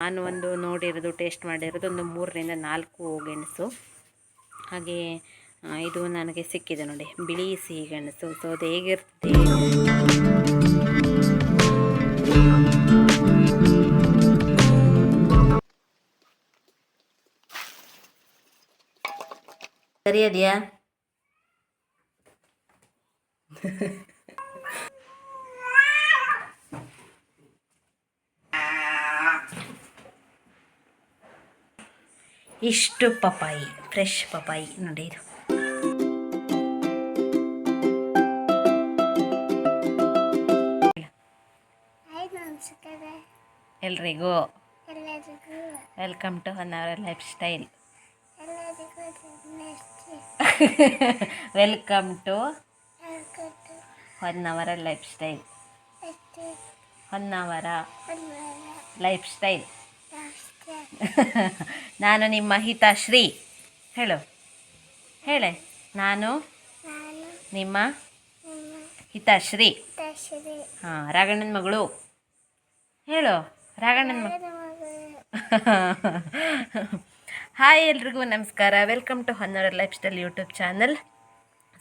ನಾನು ಒಂದು ನೋಡಿರೋದು, ಟೇಸ್ಟ್ ಮಾಡಿರೋದು ಒಂದು ಮೂರರಿಂದ ನಾಲ್ಕು ಗೆಣಸು. ಹಾಗೆ ಇದು ನನಗೆ ಸಿಕ್ಕಿದೆ ನೋಡಿ, ಬಿಳಿ ಸಿಹಿ ಗೆಣಸು. ಸೊ ಅದು ಹೇಗಿರ್ತದೆ ಸರಿ, ಅದೆಯಾ? ಇಷ್ಟು ಪಪಾಯಿ ಫ್ರೆಶ್ ಪಪಾಯಿ ನೋಡಿ ಇದು ಎಲ್ರಿಗೂ welcome to one our lifestyle welcome to one our lifestyle one ಅವರ ಲೈಫ್ ಸ್ಟೈಲ್ ನಾನು ನಿಮ್ಮ ಹಿತಾಶ್ರೀ. ಹೇಳು. ಹೇಳೆ. ನಾನು ನಿಮ್ಮ ಹಿತಾಶ್ರೀ. ಹಾ ಹಾಂ ರಾಘಣ್ಣನ ಮಗಳು. ಹೇಳು. ರಾಘಣ್ಣನ ಮಗಳು. ಹಾಯ್ ಎಲ್ರಿಗೂ ನಮಸ್ಕಾರ. Welcome to ಹನ್ನರ lifestyle YouTube channel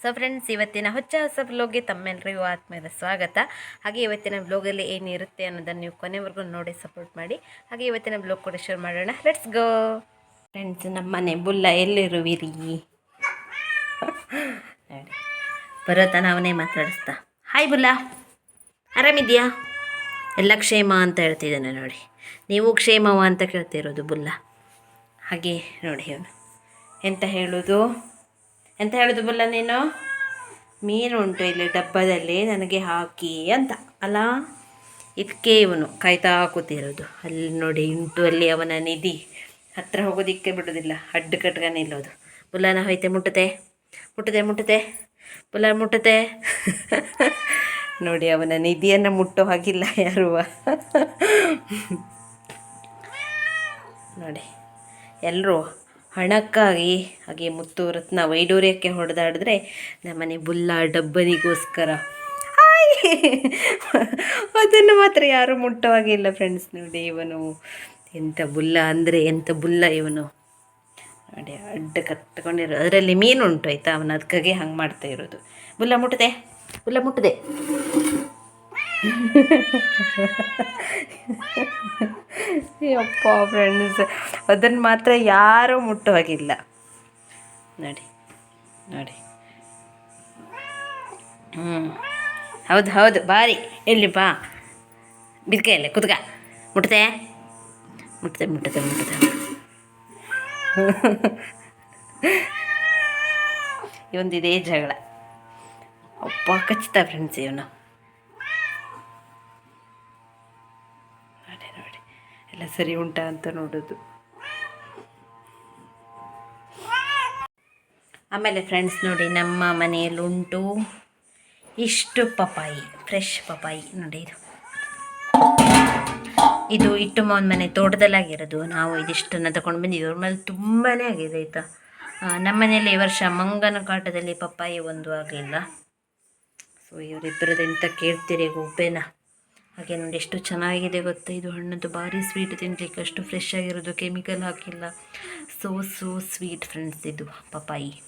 so friends ಇವತ್ತಿನ ಹೊಚ್ಚ ಹೊಸ ಬ್ಲೋಗ್ಗೆ ತಮ್ಮೆಲ್ಲರಿಗೂ ಆತ್ಮೀಯದ ಸ್ವಾಗತ. ಹಾಗೆ ಇವತ್ತಿನ ಬ್ಲೋಗಲ್ಲಿ ಏನಿರುತ್ತೆ ಅನ್ನೋದನ್ನು ನೀವು ಕೊನೆವರೆಗೂ ನೋಡಿ ಸಪೋರ್ಟ್ ಮಾಡಿ. ಹಾಗೆ ಇವತ್ತಿನ ಬ್ಲೋಗ್ ಕೂಡ ಶೇರ್ ಮಾಡೋಣ. ಲೆಟ್ಸ್ ಗೋ ಫ್ರೆಂಡ್ಸ್ ನಮ್ಮ ಮನೆ ಬುಲ್ಲ ಎಲ್ಲಿರುವಿರಿ? ನೋಡಿ. ಬರೋತನ ಅವನೇ ಮಾತಾಡಿಸ್ತಾ. ಹಾಯ್ ಬುಲ್ಲ. ಆರಾಮಿದ್ಯಾ? ಎಲ್ಲ ಕ್ಷೇಮ ಅಂತ ಹೇಳ್ತಿದ್ದಾನೆ ನೋಡಿ. ನೀವು ಕ್ಷೇಮವ ಅಂತ ಕೇಳ್ತಿರೋದು ಬುಲ್ಲ. ಹಾಗೆ ನೋಡಿ ಅವನು. ಎಂತ ಹೇಳೋದು? ಎಂತ ಹೇಳೋದು ಬಲ್ಲ ನೀನು? ಮೀನು ಉಂಟು ಇಲ್ಲಿ ಡಬ್ಬದಲ್ಲಿ ನನಗೆ ಹಾಕಿ ಅಂತ. ಅಲ್ಲ? ಇದಕ್ಕೆ ಇವನು ಕಾಯ್ತಾ ಕೂತಿರೋದು. ಅಲ್ಲಿ ನೋಡಿ ಉಂಟು ಅಲ್ಲಿ ಅವನ ನಿಧಿ. ಹತ್ರ ಹೋಗೋದಿಕ್ಕೆ ಬಿಡೋದಿಲ್ಲ. ಅಡ್ಡು ಕಟ್ಗ ನಿಲ್ಲೋದು ಬುಲ್ಲನ ಹೋಯ್ತೆ, ಮುಟ್ಟುತ್ತೆ. ಮುಟ್ಟುತ್ತೆ ಮುಟ್ಟುತ್ತೆ. ಬುಲ್ಲ, ಮುಟ್ಟುತ್ತೆ. ನೋಡಿ, ಅವನ ನಿಧಿಯನ್ನು ಮುಟ್ಟೋ ಹಾಗಿಲ್ಲ ಯಾರು. ನೋಡಿ. ಎಲ್ಲರೂ ಹಣಕ್ಕಾಗಿ, ಹಾಗೆ ಮುತ್ತು ರತ್ನ ವೈಡೂರ್ಯಕ್ಕೆ ಹೊಡೆದಾಡಿದ್ರೆ ನಮ್ಮನೆ ಬುಲ್ಲ ಡಬ್ಬನಿಗೋಸ್ಕರ! ಅದನ್ನು ಮಾತ್ರ ಯಾರೂ ಮುಟ್ಟವಾಗಿ ಇಲ್ಲ ಫ್ರೆಂಡ್ಸ್ ನೋಡಿ ಇವನು. ಎಂಥ ಬುಲ್ಲ ಅಂದರೆ ಎಂಥ ಬುಲ್ಲ ಇವನು. ನೋಡಿ, ಅಡ್ಡ ಕಟ್ಕೊಂಡಿರೋ ಅದರಲ್ಲಿ ಮೀನು ಉಂಟು, ಆಯ್ತಾ? ಅವನ ಅದಕ್ಕಾಗಿ ಹಂಗೆ ಮಾಡ್ತಾ ಇರೋದು. ಬುಲ್ಲ ಮುಟ್ಟದೆ? ಬುಲ್ಲ ಮುಟ್ಟದೆ? ಯಪ್ಪ ಫ್ರೆಂಡ್ಸ್ ಅದನ್ನು ಮಾತ್ರ ಯಾರೂ ಮುಟ್ಟೋ ಹಾಗಿಲ್ಲ. ನೋಡಿ ನೋಡಿ. ಹ್ಞೂ ಹೌದು ಹೌದು. ಬಾರಿ. ಎಲ್ಲಿ ಬಾ. ಬಿದ್ಕೆಯಲ್ಲೇ ಮುಟ್ತೆ ಮುಟ್ಟದೆ ಮುಟ್ಟದೆ ಮುಟ್ಟದೆ ಮುಟ್ಟದೆ ಇವೊಂದಿದೇ ಜಗಳ. ಅಪ್ಪ, ಖಚಿತ ಫ್ರೆಂಡ್ಸ್ ಇವನು. ಎಲ್ಲ ಸರಿ ಉಂಟಾ ಅಂತ ನೋಡೋದು. ಆಮೇಲೆ ಫ್ರೆಂಡ್ಸ್ ನೋಡಿ ನಮ್ಮ ಮನೆಯಲ್ಲಿ ಉಂಟು ಇಷ್ಟು ಪಪಾಯಿ ಫ್ರೆಶ್ ಪಪಾಯಿ ನೋಡಿ ಇದು. ಇದು ಇಟ್ಟು ಮಾವನ ಮನೆ ತೋಟದಲ್ಲಾಗಿರೋದು. ನಾವು ಇದಿಷ್ಟನ್ನು ತಗೊಂಡು ಬಂದಿದ್ದೀವಿ ಅವ್ರ ಮೇಲೆ ತುಂಬಾ ಆಗಿದೆ ಆಯಿತಾ? ನಮ್ಮ ಮನೆಯಲ್ಲಿ ಈ ವರ್ಷ ಮಂಗನ ಕಾಟದಲ್ಲಿ ಪಪ್ಪಾಯಿ ಒಂದು ಆಗಲಿಲ್ಲ. ಸೊ ಇವರಿಬ್ಬರದ್ದು ಎಂತ ಕೇಳ್ತೀರಿ ಗುಬ್ಬೆನ ಹಾಗೆ ನೋಡಿ ಎಷ್ಟು ಚೆನ್ನಾಗಿದೆ ಗೊತ್ತಾ? ಇದು ಹಣ್ಣದ್ದು ಭಾರಿ ಸ್ವೀಟ್ ತಿನ್ಲಿಕ್ಕೆ ಅಷ್ಟು ಫ್ರೆಶ್ ಆಗಿರೋದು ಕೆಮಿಕಲ್ ಹಾಕಿಲ್ಲ. ಸೋ ಸೋ ಸ್ವೀಟ್ ಫ್ರೆಂಡ್ಸ್ ಇದು ಪಪಾಯಿ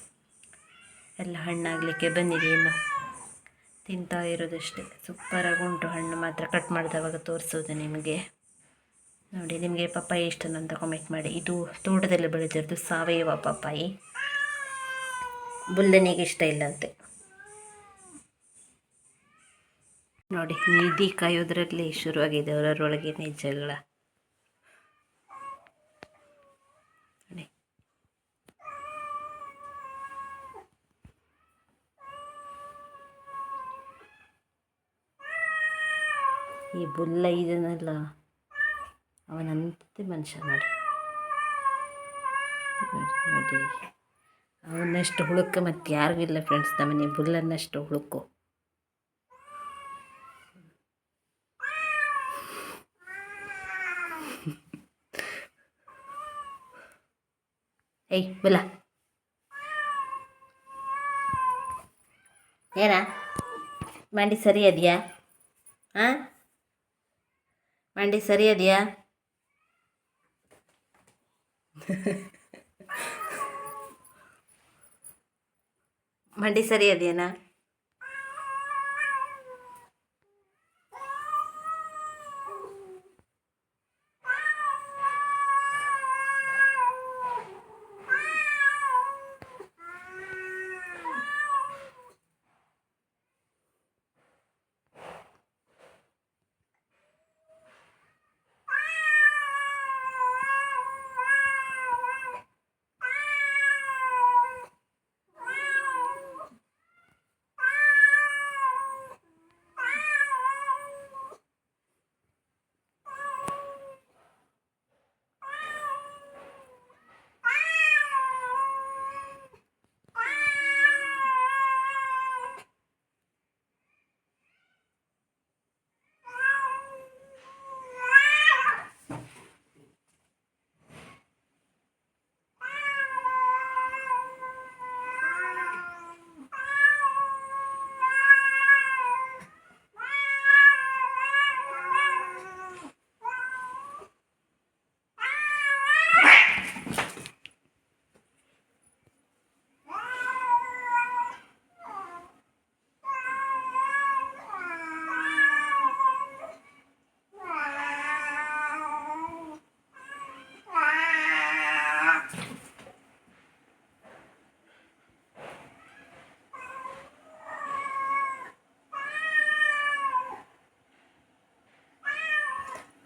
ಎಲ್ಲ ಹಣ್ಣಾಗಲಿಕ್ಕೆ ಬಂದಿದೆ ಇನ್ನು. ತಿಂತಾ ಇರೋದಷ್ಟೇ. ಸೂಪರಾಗಿ ಉಂಟು ಹಣ್ಣು ಮಾತ್ರ. ಕಟ್ ಮಾಡಿದವಾಗ ತೋರಿಸೋದು ನಿಮಗೆ. ನೋಡಿ, ನಿಮಗೆ ಪಪ್ಪಾಯಿ ಇಷ್ಟನ ಅಂತ ಕಾಮೆಂಟ್ ಮಾಡಿ. ಇದು ತೋಟದಲ್ಲಿ ಬೆಳೆದಿರೋದು ಸಾವಯವ ಪಪ್ಪಾಯಿ. ಬುಲ್ಲನಿಗೆ ಇಷ್ಟ ಇಲ್ಲಂತೆ ನೋಡಿ ನಿಧಿ ಕಾಯೋದ್ರಲ್ಲಿ ಶುರುವಾಗಿದೆ ಅವರವರೊಳಗೇನೆ ಜಗಳ. ಈ ಬುಲ್ಲ ಇದನ್ನೆಲ್ಲ ಅವನಂತೆ ಮನುಷ್ಯ ನೋಡಿ, ನೋಡಿ ಅವನಷ್ಟು ಹುಳುಕ ಮತ್ತು ಯಾರಿಗೂ ಇಲ್ಲ ಫ್ರೆಂಡ್ಸ್ ನಮ್ಮನೆ ಬುಲ್ಲನ್ನಷ್ಟು ಹುಳುಕು. ಏಯ್ ಬಿಲ್ಲ. ಏನ? ಮಂಡಿ ಸರಿ ಅದೆಯಾ? ಹಾಂ ಮಂಡಿ ಸರಿ ಅದೆಯಾ? ಮಂಡಿ ಸರಿ ಅದೇನಾ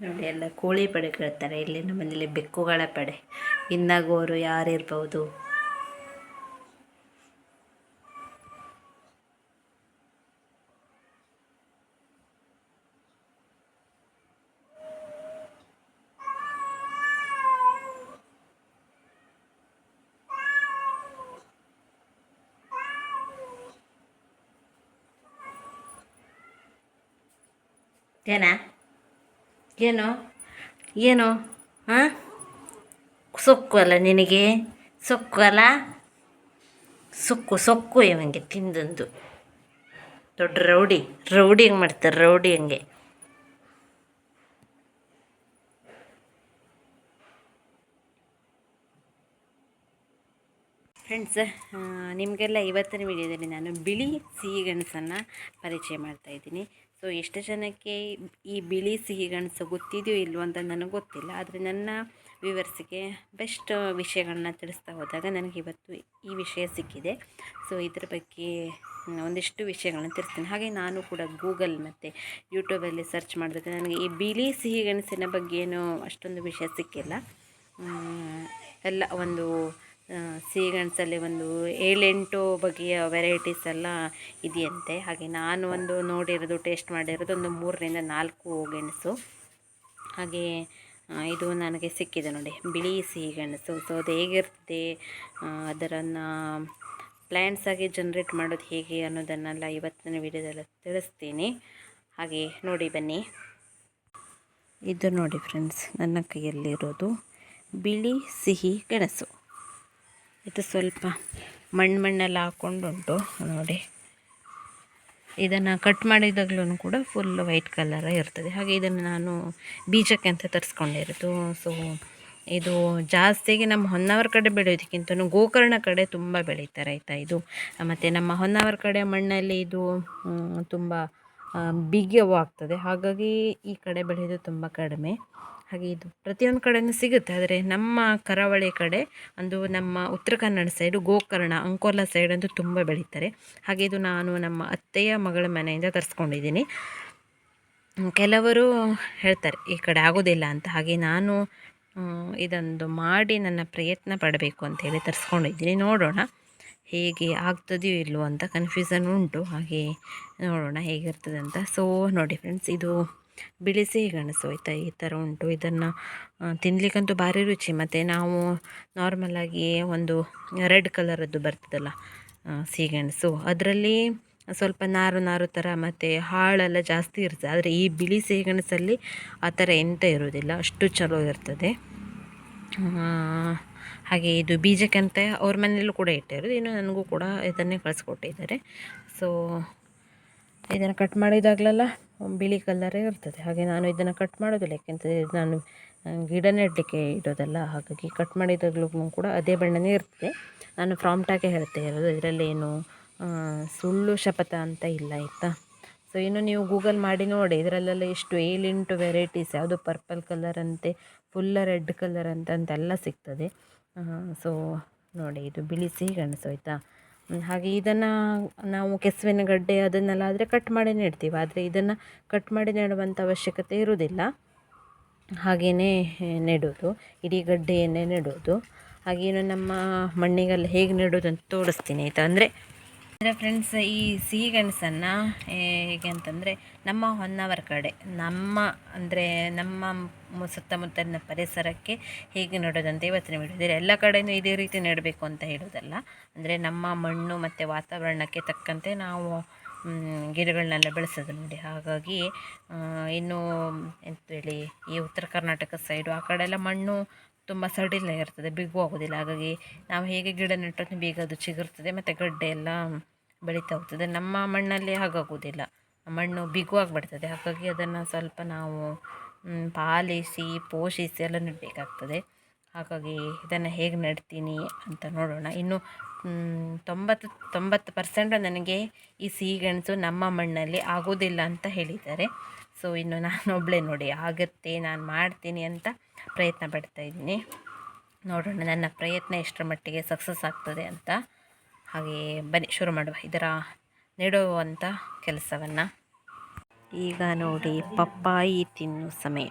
ನೋಡಿ ಎಲ್ಲ ಕೋಳಿ ಪಡೆ ಕೇಳ್ತಾರೆ ಇಲ್ಲಿ ನಮ್ಮ ಮನೇಲಿ ಬೆಕ್ಕುಗಳ ಪಡೆ. ಇನ್ನಾಗೋರು ಯಾರಿರ್ಬೋದು ಏನ ಏನು? ಏನು? ಹಾಂ ಸೊಕ್ಕು ಅಲ್ಲ ನಿನಗೆ? ಸೊಕ್ಕು ಅಲ್ಲ? ಸೊಕ್ಕು ಸೊಕ್ಕು ಇವಂಗೆ ತಿಂದಂದು ದೊಡ್ಡ ರೌಡಿ. ರೌಡಿ ಹಂಗೆ ಮಾಡ್ತಾರೆ? ರೌಡಿ ಹಂಗೆ. ಫ್ರೆಂಡ್ಸ್ ನಿಮಗೆಲ್ಲ ಇವತ್ತಿನ ವಿಡಿಯೋದಲ್ಲಿ ನಾನು ಬಿಳಿ ಸಿಹಿ ಗೆಣಸನ್ನು ಪರಿಚಯ ಮಾಡ್ತಾ ಇದ್ದೀನಿ. ಸೊ ಎಷ್ಟು ಜನಕ್ಕೆ ಈ ಬಿಳಿ ಸಿಹಿ ಗಣಸು ಗೊತ್ತಿದೆಯೋ ಇಲ್ವೋ ಅಂತ ನನಗೆ ಗೊತ್ತಿಲ್ಲ. ಆದರೆ ನನ್ನ ವಿವರ್ಸಿಗೆ ಬೆಸ್ಟ್ ವಿಷಯಗಳನ್ನ ತಿಳಿಸ್ತಾ ಹೋದಾಗ ನನಗೆ ಇವತ್ತು ಈ ವಿಷಯ ಸಿಕ್ಕಿದೆ. ಸೊ ಇದ್ರ ಬಗ್ಗೆ ಒಂದಿಷ್ಟು ವಿಷಯಗಳನ್ನ ತಿಳಿಸ್ತೀನಿ. ಹಾಗೆ ನಾನು ಕೂಡ ಗೂಗಲ್ ಮತ್ತು ಯೂಟ್ಯೂಬಲ್ಲಿ ಸರ್ಚ್ ಮಾಡಿದಾಗ ನನಗೆ ಈ ಬಿಳಿ ಸಿಹಿ ಗೆಣಸಿನ ಬಗ್ಗೆ ಏನು ಅಷ್ಟೊಂದು ವಿಷಯ ಸಿಕ್ಕಿಲ್ಲ. ಎಲ್ಲ ಒಂದು ಸಿಹಿಗೆಣಸಲ್ಲಿ ಒಂದು ಏಳೆಂಟು ಬಗೆಯ ವೆರೈಟೀಸ್ ಎಲ್ಲ ಇದೆಯಂತೆ. ಹಾಗೆ ನಾನು ಒಂದು ನೋಡಿರೋದು, ಟೇಸ್ಟ್ ಮಾಡಿರೋದು ಒಂದು ಮೂರರಿಂದ ನಾಲ್ಕು ಗೆಣಸು. ಹಾಗೆ ಇದು ನನಗೆ ಸಿಕ್ಕಿದೆ ನೋಡಿ, ಬಿಳಿ ಸಿಹಿಗೆಣಸು ಸೊ ಅದು ಹೇಗಿರ್ತದೆ ಅದರನ್ನು ಪ್ಲ್ಯಾಂಟ್ಸ್ ಆಗಿ ಜನ್ರೇಟ್ ಮಾಡೋದು ಹೇಗೆ ಅನ್ನೋದನ್ನೆಲ್ಲ ಇವತ್ತಿನ ವಿಡಿಯೋದಲ್ಲಿ ತಿಳಿಸ್ತೀನಿ. ಹಾಗೆ ನೋಡಿ ಬನ್ನಿ. ಇದು ನೋಡಿ ಫ್ರೆಂಡ್ಸ್ ನನ್ನ ಕೈಯಲ್ಲಿರೋದು ಬಿಳಿ ಸಿಹಿ ಗೆಣಸು. ಇದು ಸ್ವಲ್ಪ ಮಣ್ಣು ಮಣ್ಣೆಲ್ಲ ಹಾಕ್ಕೊಂಡುಂಟು ನೋಡಿ. ಇದನ್ನು ಕಟ್ ಮಾಡಿದಾಗಲೂ ಕೂಡ ಫುಲ್ ವೈಟ್ ಕಲರ ಇರ್ತದೆ. ಹಾಗೆ ಇದನ್ನು ನಾನು ಬೀಜಕ್ಕೆ ಅಂತ ತರಿಸ್ಕೊಂಡಿರೋದು. ಸೊ ಇದು ಜಾಸ್ತಿಗೆ ನಮ್ಮ ಹೊನ್ನಾವರ ಕಡೆ ಬೆಳೆಯೋದಕ್ಕಿಂತ ಗೋಕರ್ಣ ಕಡೆ ತುಂಬ ಬೆಳೀತಾರೆ ಆಯಿತಾ ಇದು? ಮತ್ತು ನಮ್ಮ ಹೊನ್ನಾವರ ಕಡೆ ಮಣ್ಣಲ್ಲಿ ಇದು ತುಂಬ ಆ, ಬಿಗಿಯವು ಆಗ್ತದೆ ಹಾಗಾಗಿ ಈ ಕಡೆ ಬೆಳೆಯೋದು ತುಂಬ ಕಡಿಮೆ. ಹಾಗೆ ಇದು ಪ್ರತಿಯೊಂದು ಕಡೆಯೂ ಸಿಗುತ್ತೆ. ಆದರೆ ನಮ್ಮ ಕರಾವಳಿ ಕಡೆ ಅಂದು ನಮ್ಮ ಉತ್ತರ ಕನ್ನಡ ಸೈಡು ಗೋಕರ್ಣ, ಅಂಕೋಲ ಸೈಡ್ ಅಂತೂ ತುಂಬ ಬೆಳೀತಾರೆ. ಹಾಗೆ ಇದು ನಾನು ನಮ್ಮ ಅತ್ತೆಯ ಮಗಳ ಮನೆಯಿಂದ ತರಿಸ್ಕೊಂಡಿದ್ದೀನಿ. ಕೆಲವರು ಹೇಳ್ತಾರೆ, ಈ ಕಡೆ ಆಗೋದಿಲ್ಲ ಅಂತ. ಹಾಗೆ ನಾನು ಇದೊಂದು ಮಾಡಿ ನನ್ನ ಪ್ರಯತ್ನ ಪಡಬೇಕು ಅಂತೇಳಿ ತರಿಸ್ಕೊಂಡಿದ್ದೀನಿ. ನೋಡೋಣ ಹೇಗೆ ಆಗ್ತದೆಯೋ ಇಲ್ವೋ ಅಂತ ಕನ್ಫ್ಯೂಸನ್ ಉಂಟು. ಹಾಗೆ ನೋಡೋಣ ಹೇಗಿರ್ತದೆ ಅಂತ. ಸೊ ನೋಡಿ ಫ್ರೆಂಡ್ಸ್ ಇದು ಬಿಳಿ ಸಿಹಿ ಗೆಣಸು ಆಯಿತಾ ಈ ಥರ ಉಂಟು. ಇದನ್ನು ತಿನ್ನಲಿಕ್ಕಂತೂ ಭಾರಿ ರುಚಿ. ಮತ್ತು ನಾವು ನಾರ್ಮಲಾಗಿ ಒಂದು ರೆಡ್ ಕಲರದ್ದು ಬರ್ತದಲ್ಲ ಸಿಹಿ ಸಿಹಿಗೆಣಸು ಅದರಲ್ಲಿ ಸ್ವಲ್ಪ ನಾರು ನಾರು ಥರ ಮತ್ತು ಹಾಳೆಲ್ಲ ಜಾಸ್ತಿ ಇರ್ತದೆ. ಆದರೆ ಈ ಬಿಳಿ ಸಿಹಿಗೆಣಸಲ್ಲಿ ಆ ಥರ ಎಂತ ಇರೋದಿಲ್ಲ ಅಷ್ಟು ಚಲೋ ಇರ್ತದೆ. ಹಾಗೆ ಇದು ಬೀಜಕ್ಕಂತ ಅವ್ರ ಮನೆಯಲ್ಲೂ ಕೂಡ ಇಟ್ಟಿರೋದು. ಇನ್ನು ನನಗೂ ಕೂಡ ಇದನ್ನೇ ಕಳಿಸ್ಕೊಟ್ಟಿದ್ದಾರೆ. ಸೊ ಇದನ್ನು ಕಟ್ ಮಾಡಿದಾಗಲೆಲ್ಲ ಬಿಳಿ ಕಲರೇ ಇರ್ತದೆ. ಹಾಗೆ ನಾನು ಇದನ್ನು ಕಟ್ ಮಾಡೋದಿಲ್ಲ. ಯಾಕೆಂತಂದರೆ ನಾನು ಗಿಡ ನೆಡಲಿಕ್ಕೆ ಇಡೋದಲ್ಲ. ಹಾಗಾಗಿ ಕಟ್ ಮಾಡಿದಾಗಲೂ ಕೂಡ ಅದೇ ಬಣ್ಣನೇ ಇರ್ತದೆ. ನಾನು ಫ್ರಾಮ್ಟಾಗೆ ಹೇಳ್ತಾ ಇರೋದು. ಇದರಲ್ಲೇನು ಸುಳ್ಳು ಶಪಥ ಅಂತ ಇಲ್ಲ ಆಯಿತಾ? ಸೊ ಇನ್ನು ನೀವು ಗೂಗಲ್ ಮಾಡಿ ನೋಡಿ. ಇದರಲ್ಲೆಲ್ಲ ಎಷ್ಟು ಏಳೆಂಟು ವೆರೈಟೀಸ್ ಯಾವುದು ಪರ್ಪಲ್ ಕಲರ್ ಅಂತೆ ಫುಲ್ಲ ರೆಡ್ ಕಲರ್ ಅಂತ ಅಂತೆಲ್ಲ ಸಿಗ್ತದೆ. ಸೊ ನೋಡಿ ಇದು ಬಿಳಿ ಸಿಹಿ ಹ್ಮ್, ಹಾಗೆ ಇದನ್ನು ನಾವು ಕೆಸುವಿನ ಗಡ್ಡೆ ಅದನ್ನೆಲ್ಲ ಆದರೆ ಕಟ್ ಮಾಡಿ ನೆಡ್ತೀವಿ. ಆದರೆ ಇದನ್ನು ಕಟ್ ಮಾಡಿ ನೆಡುವಂಥ ಅವಶ್ಯಕತೆ ಇರುವುದಿಲ್ಲ. ಹಾಗೆಯೇ ನೆಡೋದು, ಇಡೀ ಗಡ್ಡೆಯನ್ನೇ ನೆಡೋದು. ಹಾಗೇನು ನಮ್ಮ ಮಣ್ಣಿಗೆಲ್ಲ ಹೇಗೆ ನೆಡೋದು ಅಂತ ತೋರಿಸ್ತೀನಿ ಆಯಿತಾ? ಅಂದರೆ ಅಂದರೆ ಫ್ರೆಂಡ್ಸ್ ಈ ಸಿಹಿ ಗೆಣಸನ್ನು ಹೇಗೆ ಅಂತಂದರೆ ನಮ್ಮ ಹೊನ್ನಾವರ ಕಡೆ, ನಮ್ಮ ಅಂದರೆ ನಮ್ಮ ಸುತ್ತಮುತ್ತಲಿನ ಪರಿಸರಕ್ಕೆ ಹೇಗೆ ನೆಡೋದಂತ ಇವತ್ತಿನ ವಿಡಿಯೋ ಇದ್ರೆ ಎಲ್ಲ ಕಡೆಯೂ ಇದೇ ರೀತಿ ನೆಡಬೇಕು ಅಂತ ಹೇಳೋದಲ್ಲ ಅಂದರೆ ನಮ್ಮ ಮಣ್ಣು ಮತ್ತು ವಾತಾವರಣಕ್ಕೆ ತಕ್ಕಂತೆ ನಾವು ಗಿಡಗಳನ್ನೆಲ್ಲ ಬೆಳೆಸೋದು ನೋಡಿ. ಹಾಗಾಗಿ ಇನ್ನು ಎಂತ ಹೇಳಿ ಈ ಉತ್ತರ ಕರ್ನಾಟಕ ಸೈಡು ಆ ಕಡೆ ಎಲ್ಲ ಮಣ್ಣು ತುಂಬ ಸಡಿಲ ಇರ್ತದೆ ಬಿಗು ಆಗೋದಿಲ್ಲ ಹಾಗಾಗಿ ನಾವು ಹೇಗೆ ಗಿಡ ನೆಟ್ಟು ಬೇಗ ಅದು ಚಿಗುರ್ತದೆ ಮತ್ತು ಗಡ್ಡೆ ಎಲ್ಲ ಬೆಳೀತಾ ಹೋಗ್ತದೆ. ನಮ್ಮ ಮಣ್ಣಲ್ಲಿ ಹಾಗಾಗೋದಿಲ್ಲ. ಮಣ್ಣು ಬಿಗು ಆಗಿಬಿಡ್ತದೆ ಹಾಗಾಗಿ ಅದನ್ನು ಸ್ವಲ್ಪ ನಾವು ಪಾಲಿಸಿ, ಪೋಷಿಸಿ ಎಲ್ಲ ನೆಡಬೇಕಾಗ್ತದೆ ಹಾಗಾಗಿ ಇದನ್ನು ಹೇಗೆ ನೆಡ್ತೀನಿ ಅಂತ ನೋಡೋಣ. ಇನ್ನು ತೊಂಬತ್ತು ತೊಂಬತ್ತು ಪರ್ಸೆಂಟ್ ನನಗೆ ಈ ಸಿಹಿಗೆಣಸು ನಮ್ಮ ಮಣ್ಣಲ್ಲಿ ಆಗೋದಿಲ್ಲ ಅಂತ ಹೇಳಿದ್ದಾರೆ. ಸೊ ಇನ್ನು ನಾನು ಒಬ್ಬಳೇ ನೋಡಿ, ಆಗುತ್ತೆ, ನಾನು ಮಾಡ್ತೀನಿ ಅಂತ ಪ್ರಯತ್ನ ಪಡ್ತಾ ಇದ್ದೀನಿ. ನೋಡೋಣ, ನನ್ನ ಪ್ರಯತ್ನ ಎಷ್ಟರ ಮಟ್ಟಿಗೆ ಸಕ್ಸಸ್ ಆಗ್ತದೆ ಅಂತ. ಹಾಗೆ ಬನ್ನಿ, ಶುರು ಮಾಡುವ. ಇದರ ನೆಡುವಂಥ ಕೆಲಸವನ್ನು. ಈಗ ನೋಡಿ ಪಪ್ಪಾಯಿ ತಿನ್ನು ಸಮಯ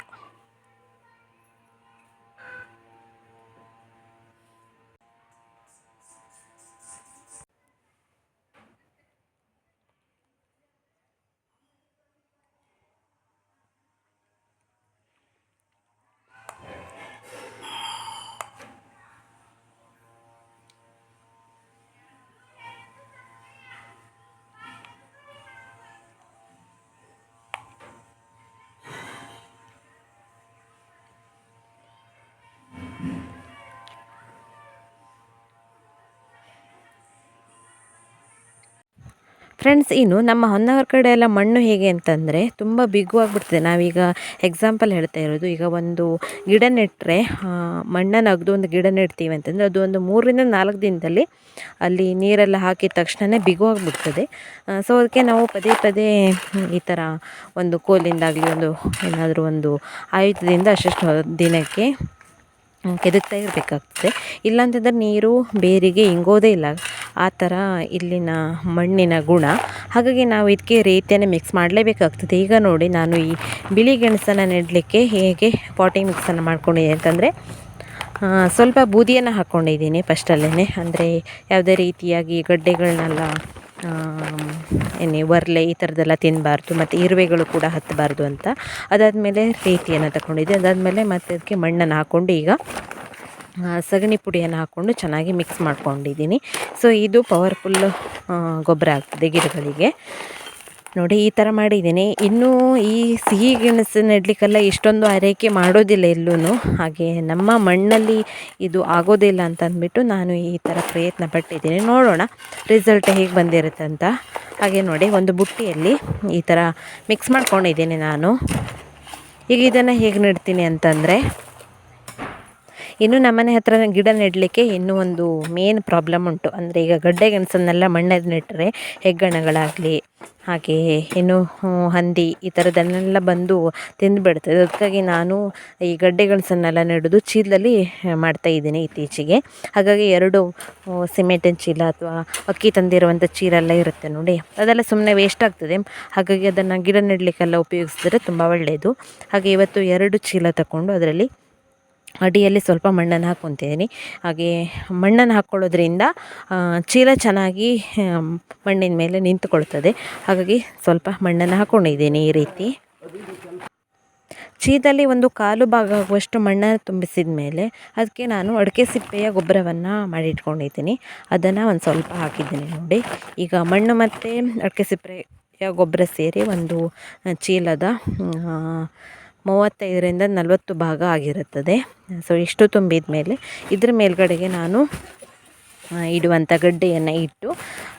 ಫ್ರೆಂಡ್ಸ್ ಇನ್ನು ನಮ್ಮ ಹೊನ್ನವರ ಕಡೆ ಎಲ್ಲ ಮಣ್ಣು ಹೇಗೆ ಅಂತಂದರೆ ತುಂಬ ಬಿಗುವಾಗಿಬಿಡ್ತದೆ ನಾವೀಗ ಎಕ್ಸಾಂಪಲ್ ಹೇಳ್ತಾ ಇರೋದು, ಈಗ ಒಂದು ಗಿಡ ನೆಟ್ಟರೆ ಮಣ್ಣನ್ನು ಅಗ್ದು ಒಂದು ಗಿಡ ನೆಡ್ತೀವಿ ಅಂತಂದರೆ ಅದು ಒಂದು ಮೂರರಿಂದ ನಾಲ್ಕು ದಿನದಲ್ಲಿ ಅಲ್ಲಿ ನೀರೆಲ್ಲ ಹಾಕಿದ ತಕ್ಷಣ ಬಿಗುವಾಗಿಬಿಡ್ತದೆ ಸೊ ಅದಕ್ಕೆ ನಾವು ಪದೇ ಪದೇ ಈ ಥರ ಒಂದು ಕೋಲಿಂದಾಗಲಿ ಒಂದು ಏನಾದರೂ ಒಂದು ಆಯುಧದಿಂದ ಅಷ್ಟು ದಿನಕ್ಕೆ ಕೆದಕ್ತಾ ಇರಬೇಕಾಗ್ತದೆ. ಇಲ್ಲಾಂತಂದರೆ ನೀರು, ಬೇರಿಗೆ ಇಂಗೋದೇ ಇಲ್ಲ. ಆ ಥರ ಇಲ್ಲಿನ ಮಣ್ಣಿನ ಗುಣ. ಹಾಗಾಗಿ ನಾವು ಇದಕ್ಕೆ ರೀತಿಯನ್ನು ಮಿಕ್ಸ್ ಮಾಡಲೇಬೇಕಾಗ್ತದೆ. ಈಗ ನೋಡಿ, ನಾನು ಈ ಬಿಳಿ ಗೆಣಸನ್ನು ನೆಡಲಿಕ್ಕೆ ಹೇಗೆ ಪಾಟಿಂಗ್ ಮಿಕ್ಸನ್ನು ಮಾಡ್ಕೊಂಡಿದ್ದೆ ಅಂತಂದರೆ ಸ್ವಲ್ಪ ಬೂದಿಯನ್ನು ಹಾಕ್ಕೊಂಡಿದ್ದೀನಿ ಫಸ್ಟಲ್ಲೇ ಅಂದರೆ ಯಾವುದೇ ರೀತಿಯಾಗಿ ಗಡ್ಡೆಗಳನ್ನೆಲ್ಲ ಏನೇ ಒರ್ಲೆ ಈ ಥರದ್ದೆಲ್ಲ ತಿನ್ನಬಾರ್ದು ಮತ್ತು ಇರುವೆಗಳು ಕೂಡ ಹತ್ತಬಾರ್ದು ಅಂತ. ಅದಾದಮೇಲೆ ರೀತಿಯನ್ನು ತಗೊಂಡಿದ್ದೆ ಅದಾದಮೇಲೆ ಮತ್ತೆ ಅದಕ್ಕೆ ಮಣ್ಣನ್ನು ಹಾಕ್ಕೊಂಡು ಈಗ ಸಗಣಿ ಪುಡಿಯನ್ನು ಹಾಕ್ಕೊಂಡು ಚೆನ್ನಾಗಿ ಮಿಕ್ಸ್ ಮಾಡ್ಕೊಂಡಿದ್ದೀನಿ. ಸೊ ಇದು ಪವರ್ಫುಲ್ ಗೊಬ್ಬರ ಆಗ್ತದೆ ಗಿಡಗಳಿಗೆ. ನೋಡಿ, ಈ ಥರ ಮಾಡಿದ್ದೀನಿ. ಇನ್ನೂ ಈ ಸಿಹಿ ಗೆಣಸು ನೆಡಲಿಕ್ಕೆಲ್ಲ ಇಷ್ಟೊಂದು ಆರೈಕೆ ಮಾಡೋದಿಲ್ಲ ಎಲ್ಲೂ ಹಾಗೆ ನಮ್ಮ ಮಣ್ಣಲ್ಲಿ ಇದು ಆಗೋದಿಲ್ಲ ಅಂತ ಅಂದ್ಬಿಟ್ಟು ನಾನು ಈ ಥರ ಪ್ರಯತ್ನ ಪಟ್ಟಿದ್ದೀನಿ. ನೋಡೋಣ ರಿಸಲ್ಟ್ ಹೇಗೆ ಬಂದಿರುತ್ತೆ ಅಂತ. ಹಾಗೆ ನೋಡಿ, ಒಂದು ಬುಟ್ಟಿಯಲ್ಲಿ ಈ ಥರ ಮಿಕ್ಸ್ ಮಾಡ್ಕೊಂಡಿದ್ದೀನಿ ನಾನು. ಈಗ ಇದನ್ನು ಹೇಗೆ ನೆಡ್ತೀನಿ ಅಂತಂದರೆ ಇನ್ನು ನಮ್ಮನೆ ಹತ್ರ ಗಿಡ ನೆಡಲಿಕ್ಕೆ ಇನ್ನೂ ಒಂದು ಮೇನ್ ಪ್ರಾಬ್ಲಮ್ ಉಂಟು. ಅಂದರೆ ಈಗ ಗಡ್ಡೆ ಗೆಣಸನ್ನೆಲ್ಲ ಮಣ್ಣಲ್ಲಿ ನೆಟ್ಟರೆ ಹೆಗ್ಗಣಗಳಾಗಲಿ, ಹಾಗೆ ಇನ್ನು ಹಂದಿ ಈ ಥರದನ್ನೆಲ್ಲ ಬಂದು ತಿಂದುಬಿಡ್ತದೆ. ಅದಕ್ಕಾಗಿ ನಾನು ಈ ಗಡ್ಡೆ ಗೆಣಸನ್ನೆಲ್ಲ ನೆಡೋದು ಚೀಲದಲ್ಲಿ ಮಾಡ್ತಾ ಇದ್ದೀನಿ ಇತ್ತೀಚೆಗೆ. ಹಾಗಾಗಿ ಎರಡು ಸಿಮೆಂಟಿನ ಚೀಲ ಅಥವಾ ಅಕ್ಕಿ ತಂದಿರುವಂಥ ಚೀಲ ಎಲ್ಲ ಇರುತ್ತೆ ನೋಡಿ. ಅದೆಲ್ಲ ಸುಮ್ಮನೆ ವೇಸ್ಟ್ ಆಗ್ತದೆ. ಹಾಗಾಗಿ ಅದನ್ನು ಗಿಡ ನೆಡಲಿಕ್ಕೆಲ್ಲ ಉಪಯೋಗಿಸಿದ್ರೆ ತುಂಬ ಒಳ್ಳೆಯದು ಹಾಗೆ ಇವತ್ತು ಎರಡು ಚೀಲ ತಗೊಂಡು ಅದರಲ್ಲಿ ಅಡಿಯಲ್ಲಿ ಸ್ವಲ್ಪ ಮಣ್ಣನ್ನು ಹಾಕ್ಕೊತಿದ್ದೀನಿ. ಹಾಗೆ ಮಣ್ಣನ್ನು ಹಾಕ್ಕೊಳ್ಳೋದ್ರಿಂದ ಚೀಲ ಚೆನ್ನಾಗಿ ಮಣ್ಣಿನ ಮೇಲೆ ನಿಂತುಕೊಳ್ತದೆ. ಹಾಗಾಗಿ ಸ್ವಲ್ಪ ಮಣ್ಣನ್ನು ಹಾಕ್ಕೊಂಡಿದ್ದೀನಿ ಈ ರೀತಿ. ಚೀಲದಲ್ಲಿ ಒಂದು ಕಾಲು ಭಾಗ ಆಗುವಷ್ಟು ಮಣ್ಣನ್ನು ತುಂಬಿಸಿದ ಮೇಲೆ, ಅದಕ್ಕೆ ನಾನು ಅಡಿಕೆ ಸಿಪ್ಪೆಯ ಗೊಬ್ಬರವನ್ನು ಮಾಡಿಟ್ಕೊಂಡಿದ್ದೀನಿ. ಅದನ್ನು ಒಂದು ಸ್ವಲ್ಪ ಹಾಕಿದ್ದೀನಿ ನೋಡಿ. ಈಗ ಮಣ್ಣು ಮತ್ತು ಅಡಿಕೆ ಸಿಪ್ಪೆಯ ಗೊಬ್ಬರ ಸೇರಿ ಒಂದು ಚೀಲದ ಮೂವತ್ತೈದರಿಂದ ನಲವತ್ತು ಭಾಗ ಆಗಿರುತ್ತದೆ. ಸೊ ಇಷ್ಟು ತುಂಬಿದ ಮೇಲೆ ಇದ್ರ ಮೇಲ್ಗಡೆಗೆ ನಾನು ಇಡುವಂಥ ಗಡ್ಡೆಯನ್ನು ಇಟ್ಟು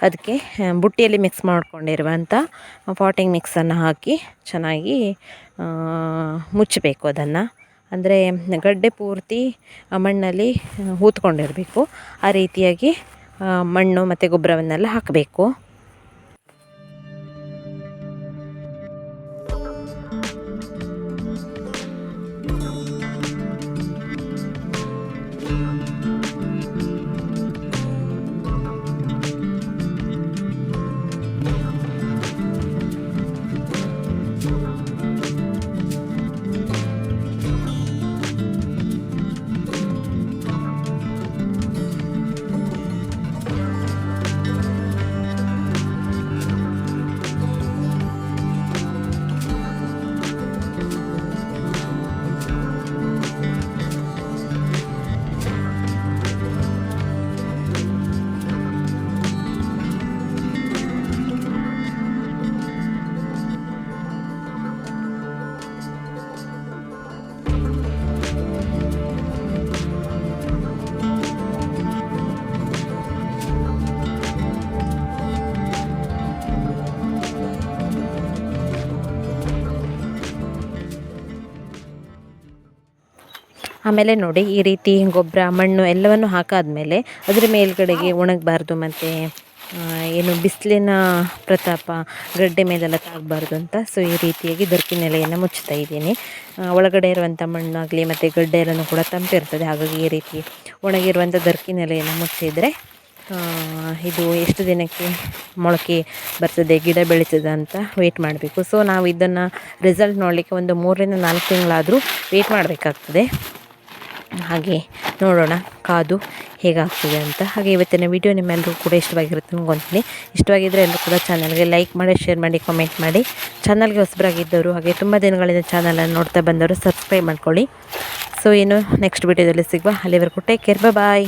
ಅದಕ್ಕೆ ಬುಟ್ಟಿಯಲ್ಲಿ ಮಿಕ್ಸ್ ಮಾಡಿಕೊಂಡಿರುವಂಥ ಪಾಟಿಂಗ್ ಮಿಕ್ಸನ್ನು ಹಾಕಿ ಚೆನ್ನಾಗಿ ಮುಚ್ಚಬೇಕು ಅದನ್ನು. ಅಂದರೆ ಗಡ್ಡೆ ಪೂರ್ತಿ ಮಣ್ಣಲ್ಲಿ ಹೂತ್ಕೊಂಡಿರಬೇಕು. ಆ ರೀತಿಯಾಗಿ ಮಣ್ಣು ಮತ್ತು ಗೊಬ್ಬರವನ್ನೆಲ್ಲ ಹಾಕಬೇಕು. ಆಮೇಲೆ ನೋಡಿ ಈ ರೀತಿ ಗೊಬ್ಬರ, ಮಣ್ಣು ಎಲ್ಲವನ್ನು ಹಾಕಾದಮೇಲೆ ಅದರ ಮೇಲ್ಗಡೆಗೆ ಒಣಗಬಾರ್ದು ಮತ್ತು ಏನು ಬಿಸಿಲಿನ ಪ್ರತಾಪ, ಗಡ್ಡೆ ಮೇಲೆಲ್ಲ ತಾಗಬಾರ್ದು ಅಂತ. ಸೊ ಈ ರೀತಿಯಾಗಿ ನೆಲೆಯನ್ನು ಮುಚ್ಚುತ್ತಾ ಇದ್ದೀನಿ. ಒಳಗಡೆ ಇರುವಂಥ ಮಣ್ಣಾಗಲಿ ಮತ್ತು ಗಡ್ಡೆ ಎಲ್ಲನೂ ಕೂಡ ತಂಪಿರ್ತದೆ. ಹಾಗಾಗಿ ಈ ರೀತಿ ಒಣಗಿರುವಂಥ ದರ್ಕಿ ನೆಲೆಯನ್ನು ಮುಚ್ಚಿದರೆ ಇದು ಎಷ್ಟು ದಿನಕ್ಕೆ ಮೊಳಕೆ ಬರ್ತದೆ, ಗಿಡ ಬೆಳೀತದೆ ಅಂತ ವೆಯ್ಟ್ ಮಾಡಬೇಕು. ಸೊ ನಾವು ಇದನ್ನು ರಿಸಲ್ಟ್ ನೋಡಲಿಕ್ಕೆ ಒಂದು ಮೂರರಿಂದ ನಾಲ್ಕು ತಿಂಗಳಾದರೂ ವೆಯ್ಟ್ ಮಾಡಬೇಕಾಗ್ತದೆ. ಹಾಗೆ ನೋಡೋಣ ಕಾದು ಹೇಗಾಗ್ತದೆ ಅಂತ. ಹಾಗೆ ಇವತ್ತಿನ ವಿಡಿಯೋ ನಿಮ್ಮೆಲ್ಲರೂ ಕೂಡ ಇಷ್ಟವಾಗಿರುತ್ತೆ ಅಂದ್ಕೊತೀನಿ ಇಷ್ಟವಾಗಿದ್ದರೆ ಎಲ್ಲರೂ ಕೂಡ ಚಾನಲ್ಗೆ ಲೈಕ್ ಮಾಡಿ ಶೇರ್ ಮಾಡಿ ಕಮೆಂಟ್ ಮಾಡಿ. ಚಾನಲ್ಗೆ ಹೊಸಬರಾಗಿದ್ದವರು ಹಾಗೆ ತುಂಬ ದಿನಗಳಿಂದ ಚಾನಲನ್ನು ನೋಡ್ತಾ ಬಂದವರು ಸಬ್ಸ್ಕ್ರೈಬ್ ಮಾಡ್ಕೊಳ್ಳಿ. ಸೊ ಏನು ನೆಕ್ಸ್ಟ್ ವಿಡಿಯೋದಲ್ಲಿ ಸಿಗುವ ಅಲ್ಲಿವರೆಗೂ ಟೇಕ್ ಕೇರ್ ಬಾಯ್